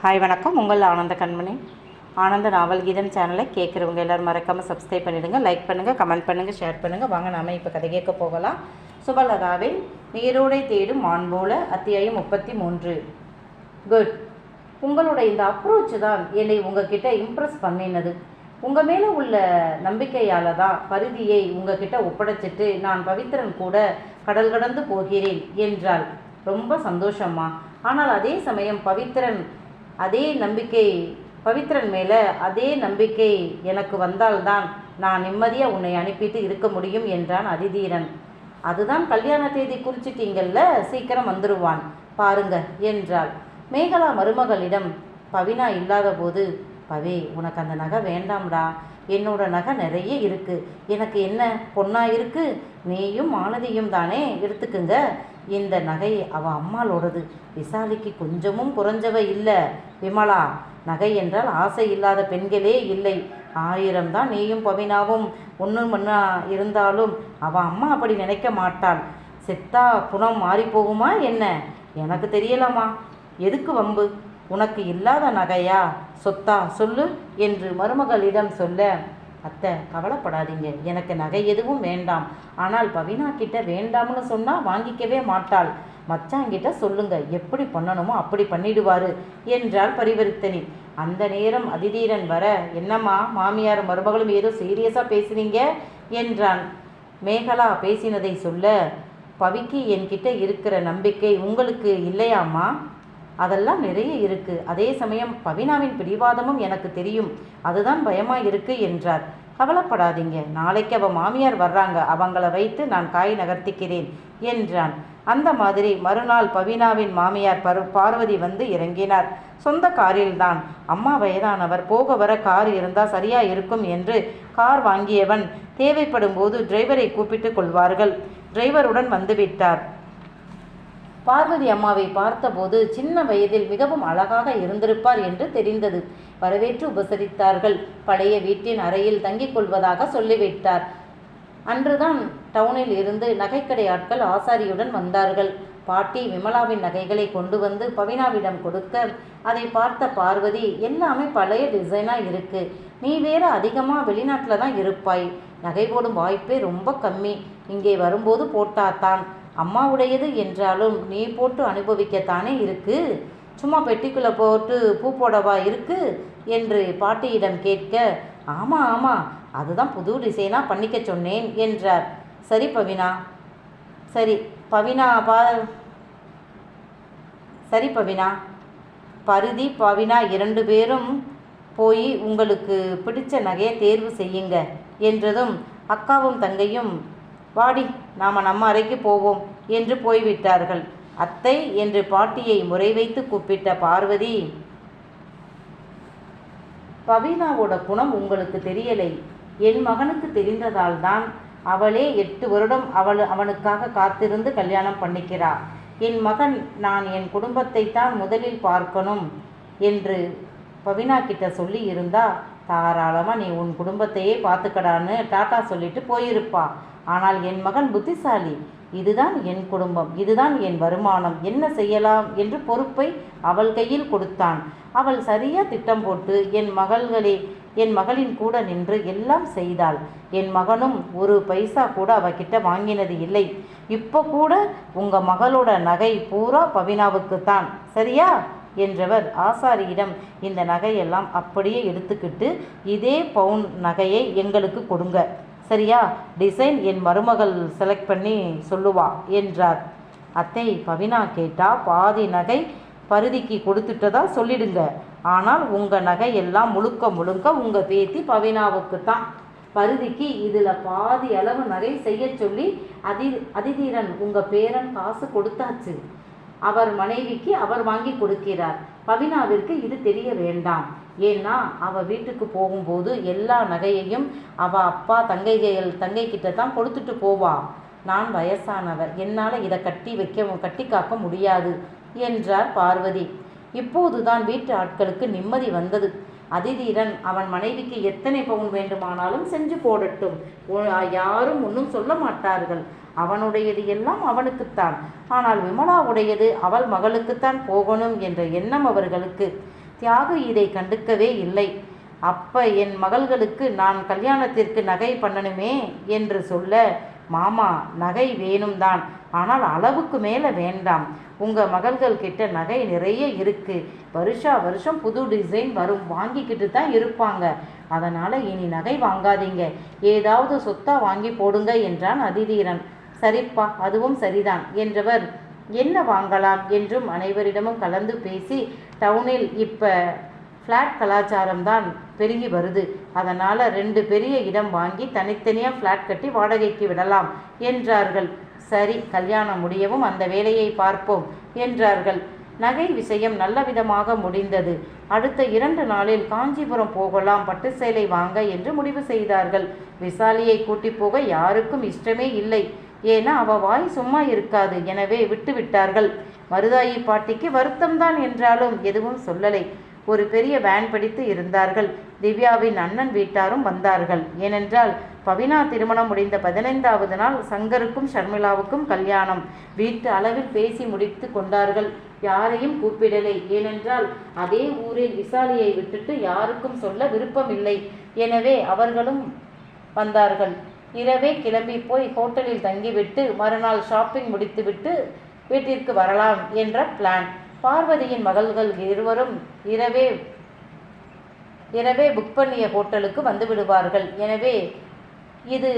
Hi வணக்கம். உங்கள் ஆனந்த கண்மணி. ஆனந்த நாவல் கீதம் சேனலை கேட்குறவங்க எல்லோரும் மறக்காமல் சப்ஸ்கிரைப் பண்ணிவிடுங்க லைக் பண்ணுங்கள் கமெண்ட் பண்ணுங்கள் ஷேர் பண்ணுங்கள் வாங்க நாம இப்போ கதை கேட்க போகலாம். சுபலதாவின் நீரோடை தேடும் மான்போல அத்தியாயம் முப்பத்தி மூன்று. குட் உங்களோட இந்த அப்ரோச் தான் என்னை உங்ககிட்ட இம்ப்ரெஸ் பண்ணினது. உங்கள் மேலே உள்ள நம்பிக்கையால் தான் பருதியை உங்ககிட்ட ஒப்படைச்சிட்டு நான் பவித்திரன் கூட கடல் கடந்து போகிறேன் என்றாள். ரொம்ப சந்தோஷம்மா. ஆனால் அதே சமயம் பவித்ரன் அதே நம்பிக்கை பவித்ரன் மேலே அதே நம்பிக்கை எனக்கு வந்தால்தான் நான் நிம்மதியாக உன்னை அனுப்பிட்டு இருக்க முடியும் என்றான் அதிதீரன். அதுதான் கல்யாண தேதி குறிச்சிட்டீங்கல்ல சீக்கிரம் வந்துடுவான் பாருங்க என்றாள். மேகலா மருமகளிடம் பவினா இல்லாத போது பவி உனக்கு அந்த நகை வேண்டாம்டா என்னோட நகை நிறைய இருக்கு எனக்கு என்ன பொண்ணா இருக்கு? நீயும் மாலதியும் தானே எடுத்துக்குங்க இந்த நகை அவ அம்மாளோடது விசாலிக்கு கொஞ்சமும் குறைஞ்சவ இல்லை. விமலா நகை என்றால் ஆசை இல்லாத பெண்களே இல்லை. ஆயிரம் தான் நீயும் பவினாவும் ஒன்று மண்ணா இருந்தாலும் அவ அம்மா அப்படி நினைக்க மாட்டாள். செத்தா குணம் மாறி போகுமா என்ன? எனக்கு தெரியலாமா எதுக்கு வம்பு? உனக்கு இல்லாத நகையா? சொத்தா சொல்லு என்று மருமகளிடம் சொல்ல அத்தை கவலைப்படாதீங்க. எனக்கு நகை எதுவும் வேண்டாம். ஆனால் பவினா கிட்ட வேண்டாம்னு சொன்னால் வாங்கிக்கவே மாட்டாள். மச்சாங்கிட்ட சொல்லுங்க. எப்படி பண்ணணுமோ அப்படி பண்ணிடுவாரு என்றாள் பரிவர்த்தனி. அந்த நேரம் அதிதீரன் வர என்னம்மா மாமியார் மருமகளும் ஏதோ சீரியஸாக பேசுனீங்க என்றான். மேகலா பேசினதை சொல்ல பவிக்கு என்கிட்ட இருக்கிற நம்பிக்கை உங்களுக்கு இல்லையாம்மா? அதெல்லாம் நிறைய இருக்கு. அதே சமயம் பவினாவின் பிடிவாதமும் எனக்கு தெரியும். அதுதான் பயமா இருக்கு என்றார். கவலைப்படாதீங்க. நாளைக்கு அவ மாமியார் வர்றாங்க. அவங்கள வைத்து நான் காய் நகர்த்திக்கிறேன் என்றான். அந்த மாதிரி மறுநாள் பவினாவின் மாமியார் பரு பார்வதி வந்து இறங்கினார். சொந்த காரில்தான். அம்மா வயதானவர். போக வர கார் இருந்தால் சரியா இருக்கும் என்று கார் வாங்கியவன் தேவைப்படும் போது டிரைவரை கூப்பிட்டு கொள்வார்கள். டிரைவருடன் வந்துவிட்டார் பார்வதி அம்மாவை பார்த்தபோது சின்ன வயதில் மிகவும் அழகாக இருந்திருப்பார் என்று தெரிந்தது. வரவேற்று உபசரித்தார்கள். பழைய வீட்டின் அறையில் தங்கிக் கொள்வதாக சொல்லிவிட்டார். அன்றுதான் டவுனில் இருந்து நகைக்கடை ஆட்கள் ஆசாரியுடன் வந்தார்கள். பாட்டி விமலாவின் நகைகளை கொண்டு வந்து பவினாவிடம் கொடுக்க அதை பார்த்த பார்வதி எல்லாமே பழைய டிசைனாக இருக்கு. நீ வேற அதிகமாக வெளிநாட்டில் தான் இருப்பாய். நகை போடும் வாய்ப்பே ரொம்ப கம்மி. இங்கே வரும்போது போட்டாத்தான் அம்மாவுடையது என்றாலும் நீ போட்டு அனுபவிக்கத்தானே இருக்கு? சும்மா பெட்டிக்குள்ளே போட்டு பூ போடவா இருக்கு? என்று பாட்டியிடம் கேட்க ஆமாம் ஆமாம் அதுதான் புது டிசைனாக பண்ணிக்க சொன்னேன் என்றார். சரி பவினா. சரி பவினா பா சரி பவினா. பருதி பவினா இரண்டு பேரும் போய் உங்களுக்கு பிடிச்ச நகையை தேர்வு செய்யுங்க என்றதும் அக்காவும் தங்கையும் வாடி நாம் நம்ம அறைக்கு போவோம் என்று போய்விட்டார்கள். அத்தை என்று பாட்டியை முறை வைத்து கூப்பிட்ட பார்வதி பவீனாவோட குணம் உங்களுக்கு தெரியலை. என் மகனுக்கு தெரிந்ததால் தான் அவளே எட்டு வருடம் அவள் அவனுக்காக காத்திருந்து கல்யாணம் பண்ணிக்கிறா. என் மகன் நான் என் குடும்பத்தை தான் முதலில் பார்க்கணும் என்று பவினா கிட்ட சொல்லி இருந்தா தாராளமாக நீ உன் குடும்பத்தையே பார்த்துக்கடான்னு டாட்டா சொல்லிட்டு போயிருப்பா. ஆனால் என் மகன் புத்திசாலி இதுதான் என் குடும்பம் இதுதான் என் வருமானம் என்ன செய்யலாம்? என்று பொறுப்பை அவள் கையில் கொடுத்தான். அவள் சரியா திட்டம் போட்டு என் மகள்களே என் மகளின் கூட நின்று எல்லாம் செய்தாள். என் மகனும் ஒரு பைசா கூட அவகிட்ட வாங்கினது இல்லை. இப்போ கூட உங்கள் மகளோட நகை பூரா பவினாவுக்கு தான் சரியா? என்றவர் ஆசாரியிடம் இந்த நகையெல்லாம் அப்படியே எடுத்துக்கிட்டு இதே பவுன் நகையை எங்களுக்கு கொடுங்க. சரியா? டிசைன் என் மருமகள் செலக்ட் பண்ணி சொல்லுவா என்றார். அத்தை பவினா கேட்டா பாதி நகை பருதிக்கு கொடுத்துட்டதா சொல்லிடுங்க. ஆனால் உங்கள் நகை எல்லாம் முழுக்க முழுக்க உங்கள் பேத்தி பவினாவுக்கு தான் பருதிக்கு இதில் பாதி அளவு நகை செய்ய சொல்லி அதி அதிதீரன் உங்கள் பேரன் காசு கொடுத்தாச்சு. அவர் மனைவிக்கு அவர் வாங்கி கொடுக்கிறார். பவினாவிற்கு இது தெரிய வேண்டாம். ஏன்னா அவள் வீட்டுக்கு போகும்போது எல்லா நகையையும் அவள் அப்பா தங்கைகள் தங்கை கிட்ட தான் கொடுத்துட்டு போவா. நான் வயசானவர். என்னால் இதை கட்டி வைக்க கட்டி காக்க முடியாது என்றார் பார்வதி. இப்போதுதான் வீட்டு ஆட்களுக்கு நிம்மதி வந்தது. அதிதீரன் அவன் மனைவிக்கு எத்தனை பவுன் வேண்டுமானாலும் செஞ்சு போடட்டும். யாரும் ஒன்றும் சொல்ல மாட்டார்கள். அவனுடையது எல்லாம் அவனுக்குத்தான். ஆனால் விமலாவுடையது அவள் மகளுக்குத்தான் போகணும் என்ற எண்ணம் அவர்களுக்கு. தியாகு இதை கண்டுக்கவே இல்லை. அப்ப என் மகள்களுக்கு நான் கல்யாணத்திற்கு நகை பண்ணணுமே என்று சொல்ல மாமா நகை வேணும் தான் ஆனால் அளவுக்கு மேலே வேண்டாம். உங்கள் மகள்கள் கிட்ட நகை நிறைய இருக்கு. வருஷா வருஷம் புது டிசைன் வரும். வாங்கிக்கிட்டு தான் இருப்பாங்க. அதனால் இனி நகை வாங்காதீங்க. ஏதாவது சொத்தா வாங்கி போடுங்க என்றான் அதிதீரன். சரிப்பா அதுவும் சரிதான் என்றவர் என்ன வாங்கலாம்? என்றும் அனைவரிடமும் கலந்து பேசி டவுனில் இப்போ ஃப்ளாட் கலாச்சாரம் தான் பெருகி வருது. அதனால் ரெண்டு பெரிய இடம் வாங்கி தனித்தனியாக ஃப்ளாட் கட்டி வாடகைக்கு விடலாம் என்றார்கள். சரி கல்யாணம் முடியவும் அந்த வேலையை பார்ப்போம் என்றார்கள். நகை விஷயம் நல்ல விதமாக முடிந்தது. அடுத்த இரண்டு நாளில் காஞ்சிபுரம் போகலாம் பட்டு சேலை வாங்க என்று முடிவு செய்தார்கள். விசாலியை கூட்டி போக யாருக்கும் இஷ்டமே இல்லை. ஏன்னா அவ வாய் சும்மா இருக்காது. எனவே விட்டு விட்டார்கள் மருதாயி பாட்டிக்கு வருத்தம்தான் என்றாலும் எதுவும் சொல்லலை. ஒரு பெரிய வேன் பிடித்து இருந்தார்கள். திவ்யாவின் அண்ணன் வீட்டாரும் வந்தார்கள். ஏனென்றால் பவினா திருமணம் முடிந்த பதினைந்தாவது நாள் சங்கருக்கும் ஷர்மிளாவுக்கும் கல்யாணம். வீட்டு அளவில் பேசி முடித்து கொண்டார்கள். யாரையும் கூப்பிடலை. ஏனென்றால் அதே ஊரில் விசாலியை விட்டுட்டு யாருக்கும் சொல்ல விருப்பமில்லை. எனவே அவர்களும் வந்தார்கள். இரவே கிளம்பி போய் ஹோட்டலில் தங்கிவிட்டு மறுநாள் ஷாப்பிங் முடித்துவிட்டு வீட்டிற்கு வரலாம் என்ற பிளான் பார்வதியின் மகள்கள் இருவரும் இரவே இரவே புக் பண்ணிய ஹோட்டலுக்கு வந்து விடுவார்கள். எனவே இது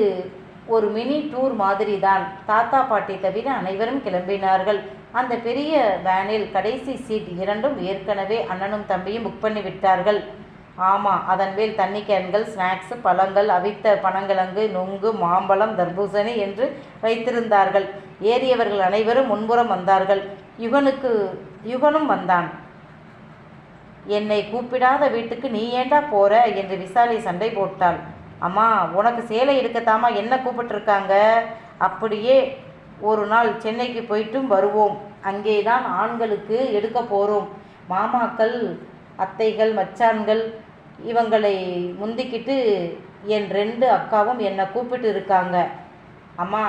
ஒரு மினி டூர் மாதிரி தான் தாத்தா பாட்டி தவிர அனைவரும் கிளம்பினார்கள். அந்த பெரிய வேனில் கடைசி சீட் இரண்டும் ஏற்கனவே அண்ணனும் தம்பியும் புக் பண்ணி விட்டார்கள் ஆமாம் அதன் மேல் தண்ணி கேன்கள் ஸ்நாக்ஸ் பழங்கள் அவித்த பனங்கிழங்கு நுங்கு மாம்பழம் தர்பூசணி என்று வைத்திருந்தார்கள். ஏறியவர்கள் அனைவரும் முன்புறம் வந்தார்கள். யுகனுக்கு யுகனும் வந்தான். என்னை கூப்பிடாத வீட்டுக்கு நீ ஏண்டா போற? என்று விசாலி சண்டை போட்டாள். அம்மா உனக்கு சேலை எடுக்கத்தாமா என்ன கூப்பிட்டுருக்காங்க? அப்படியே ஒரு நாள் சென்னைக்கு போயிட்டும் வருவோம். அங்கே தான் ஆண்களுக்கு எடுக்க போகிறோம் மாமாக்கள் அத்தைகள் மச்சான்கள் இவங்களை முந்திக்கிட்டு என் ரெண்டு அக்காவும் என்னை கூப்பிட்டு இருக்காங்க. அம்மா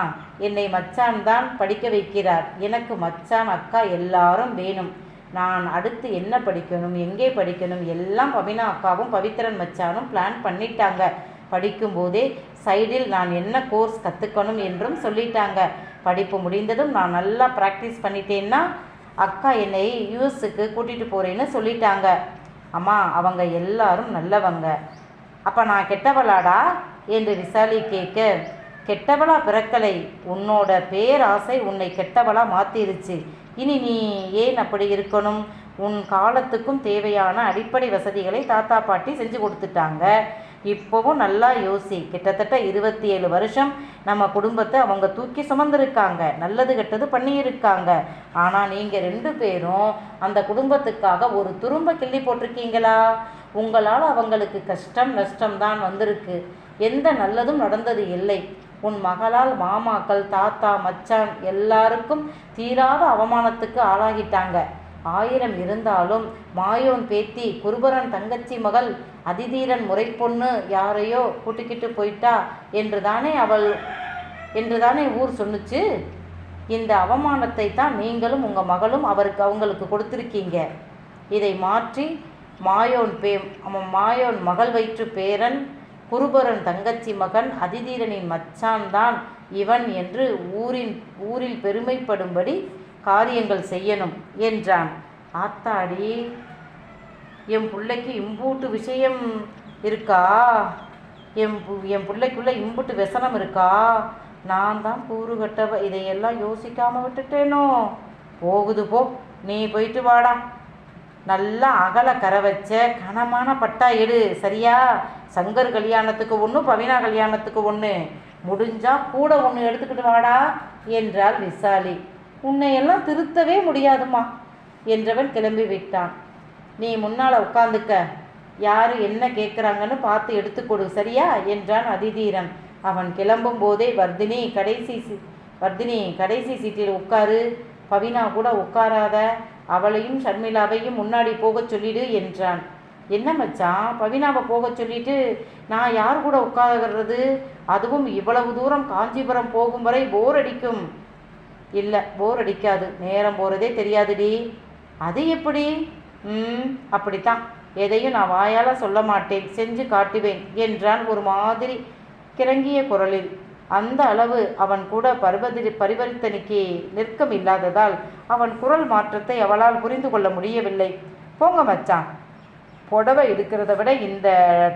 என்னை மச்சான் தான் படிக்க வைக்கிறார். எனக்கு மச்சான் அக்கா எல்லாரும் வேணும். நான் அடுத்து என்ன படிக்கணும் எங்கே படிக்கணும்? எல்லாம் பவினா அக்காவும் பவித்ரன் மச்சானும் பிளான் பண்ணிட்டாங்க. படிக்கும்போதே சைடில் நான் என்ன கோர்ஸ் கற்றுக்கணும் என்றும் சொல்லிட்டாங்க. படிப்பு முடிந்ததும் நான் நல்லா ப்ராக்டிஸ் பண்ணிட்டேன்னா அக்கா என்னை யூஎஸ்க்கு கூட்டிகிட்டு போகிறேன்னு சொல்லிட்டாங்க. அம்மா அவங்க எல்லாரும் நல்லவங்க. அப்போ நான் கெட்டவளாடா? என்று விசாலி கேட்க கெட்டவளா பிறக்கலை. உன்னோட பேராசை உன்னை கெட்டவளா மாத்திருச்சு. இனி நீ ஏன் அப்படி இருக்கணும்? உன் காலத்துக்கும் தேவையான அடிப்படை வசதிகளை தாத்தா பாட்டி செஞ்சு கொடுத்துட்டாங்க. இப்போவும் நல்லா யோசி. கிட்டத்தட்ட இருபத்தி ஏழு வருஷம் நம்ம குடும்பத்தை அவங்க தூக்கி சுமந்திருக்காங்க. நல்லது கெட்டது பண்ணியிருக்காங்க. ஆனால் நீங்கள் ரெண்டு பேரும் அந்த குடும்பத்துக்காக ஒரு துரும்ப கிள்ளி போட்டிருக்கீங்களா? உங்களால் அவங்களுக்கு கஷ்டம் நஷ்டம் தான் வந்திருக்கு. எந்த நல்லதும் நடந்தது இல்லை. உன் மகளால் மாமாக்கள் தாத்தா மச்சான் எல்லாருக்கும் தீராத அவமானத்துக்கு ஆளாகிட்டாங்க. ஆயிரம் இருந்தாலும் மாயோன் பேத்தி குருபரன் தங்கச்சி மகள் அதிதீரன் முறை பொண்ணு யாரையோ கூட்டிக்கிட்டு போயிட்டா என்று தானே அவள் என்று தானே ஊர் சொன்னுச்சு? இந்த அவமானத்தை தான் நீங்களும் உங்கள் மகளும் அவருக்கு அவங்களுக்கு கொடுத்துருக்கீங்க. இதை மாற்றி மாயோன் பே மாயோன் மகள் வயிற்று பேரன் குருபரன் தங்கச்சி மகன் அதிதீரனின் மச்சான் தான் இவன் என்று ஊரின் ஊரில் பெருமைப்படும்படி காரியங்கள் செய்யணும் என்றான். ஆத்தாடி! என் பிள்ளைக்கு இம்பூட்டு விஷயம் இருக்கா? என் பு- என் பிள்ளைக்குள்ளே இம்புட்டு வெசனம் இருக்கா? நான் தான் கூறு கட்டவ இதையெல்லாம் யோசிக்காம விட்டுட்டேனோ? போகுது போ. நீ போயிட்டு வாடா. நல்லா அகல கரை வச்ச கனமான பட்டா எடு. சரியா? சங்கர் கல்யாணத்துக்கு ஒன்று பவினா கல்யாணத்துக்கு ஒன்று முடிஞ்சா கூட ஒன்று எடுத்துக்கிட்டு வாடா என்றாள் விசாலி. உன்னையெல்லாம் திருத்தவே முடியாதுமா என்றவன் கிளம்பி விட்டான். நீ முன்னால் உட்காந்துக்க யார் என்ன கேட்குறாங்கன்னு பார்த்து எடுத்துக்கொடு சரியா? என்றான் அதிதீரன். அவன் கிளம்பும் போதே வர்தினி கடைசி சீ- வர்தினி கடைசி சீட்டில் உட்காரு. பவினா கூட உட்காராத அவளையும் ஷர்மிளாவையும் முன்னாடி போகச் சொல்லிடு என்றான். என்ன மச்சான்? பவினாவை போகச் சொல்லிட்டு நான் யார் கூட உட்கார்றது? அதுவும் இவ்வளவு தூரம் காஞ்சிபுரம் போகும் வரை போர் அடிக்கும். இல்லை போர் அடிக்காது. நேரம் போகிறதே தெரியாதுடி. அது எப்படி? ம் அப்படித்தான். எதையும் நான் வாயால் சொல்ல மாட்டேன். செஞ்சு காட்டுவேன் என்றான் ஒரு மாதிரி கிறங்கிய குரலில். அந்த அளவு அவன் கூட பரிபதி பரிவர்த்தனைக்கு நெருக்கம் இல்லாததால் அவன் குரல் மாற்றத்தை அவளால் புரிந்து கொள்ள முடியவில்லை. போங்க மச்சான். புடவை எடுக்கிறத விட இந்த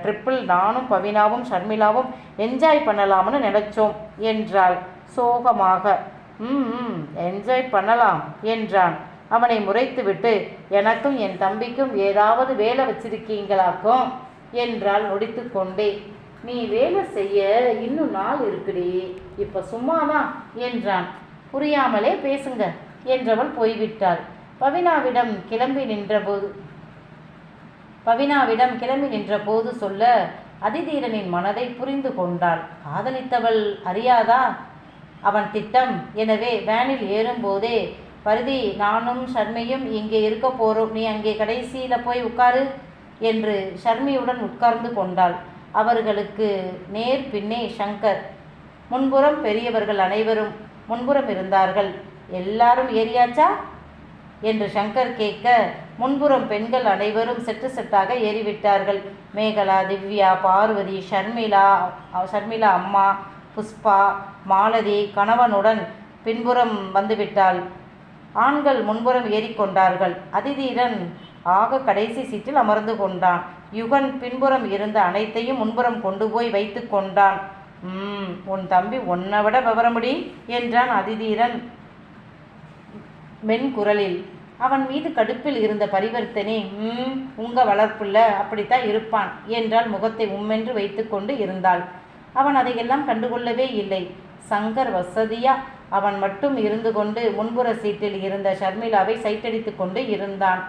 ட்ரிப்பில் நானும் பவினாவும் ஷர்மிளாவும் என்ஜாய் பண்ணலாம்னு நினைச்சோம் என்றாள் சோகமாக. ம் ம், என்ஜாய் பண்ணலாம் என்றான். அவனை முறைத்துவிட்டு எனக்கும் என் தம்பிக்கும் ஏதாவது வேலை வச்சிருக்கீங்களாக்கும்? என்றாள் முடித்து கொண்டே நீ வேலை செய்ய இன்னும் நாள் இருக்குடி இப்போ சும்மாவா? என்றான். புரியாமலே பேசுங்க என்றவள் போய்விட்டாள். பவினாவிடம் கிளம்பி நின்றபோது பவினாவிடம் கிளம்பி நின்றபோது சொல்ல அதிதீரனின் மனதை புரிந்து கொண்டாள். காதலித்தவள் அறியாதா? அவன் திட்டம். எனவே வேனில் ஏறும்போதே பருதி நானும் ஷர்மியும் இங்கே இருக்க போகிறோம் நீ அங்கே கடைசியில் போய் உட்காரு என்று ஷர்மியுடன் உட்கார்ந்து கொண்டாள். அவர்களுக்கு நேர் பின்னே சங்கர் முன்புறம் பெரியவர்கள் அனைவரும் முன்புறம் இருந்தார்கள். எல்லாரும் ஏறியாச்சா? என்று சங்கர் கேட்க முன்புறம் பெண்கள் அனைவரும் செட்டு செட்டாக ஏறிவிட்டார்கள். மேகலா திவ்யா பார்வதி ஷர்மிளா ஷர்மிளா அம்மா புஷ்பா மாலதி கணவனுடன் பின்புறம் வந்துவிட்டாள். ஆண்கள் முன்புறம் ஏறிக்கொண்டார்கள். அதிதீரன் ஆக கடைசி சீட்டில் அமர்ந்து கொண்டான். யுகன் பின்புறம் இருந்த அனைத்தையும் முன்புறம் கொண்டு போய் வைத்து கொண்டான். உம் உன் தம்பி உன்னை விட விவரமுடி என்றான் அதிதீரன் மென் குரலில் அவன் மீது கடுப்பில் இருந்த பரிவர்த்தனை ம் உங்க வளர்ப்புள்ள அப்படித்தான் இருப்பான் என்றால் முகத்தை உம்மென்று வைத்துக்கொண்டு இருந்தாள். அவன் அதையெல்லாம் கண்டுகொள்ளவே இல்லை. சங்கர் வசதியா அவன் மட்டும் இருந்து கொண்டு முன்புற சீட்டில் இருந்த ஷர்மிளாவை சைட்டடித்து கொண்டு இருந்தான்.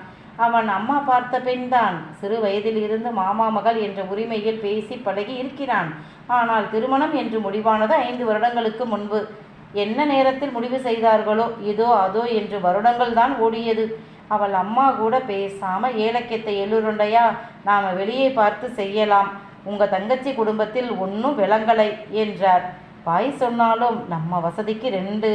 அவன் அம்மா பார்த்த பெண்தான். சிறு வயதில் இருந்து மாமா மகள் என்ற உரிமையில் பேசி பழகி இருக்கிறான். ஆனால் திருமணம் என்று முடிவானது ஐந்து வருடங்களுக்கு முன்பு. என்ன நேரத்தில் முடிவு செய்தார்களோ இதோ அதோ என்று வருடங்கள் தான் ஓடியது. அவள் அம்மா கூட பேசாம ஏலக்கத்தை எள்ளுருண்டையா நாம வெளியே பார்த்து செய்யலாம். உங்க தங்கச்சி குடும்பத்தில் ஒன்றும் விளங்கலை என்றார். பாய் சொன்னாலும் நம்ம வசதிக்கு ரெண்டு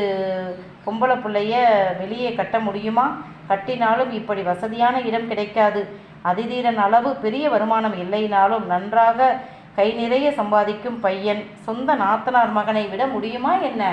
பொம்பளை பிள்ளைய வெளியே கட்ட முடியுமா? கட்டினாலும் இப்படி வசதியான இடம் கிடைக்காது. அதிதீரன் அளவு பெரிய வருமானம் இல்லைனாலும் நன்றாக கை நிறைய சம்பாதிக்கும் பையன். சொந்த நாத்தனார் மகனை விட முடியுமா என்ன?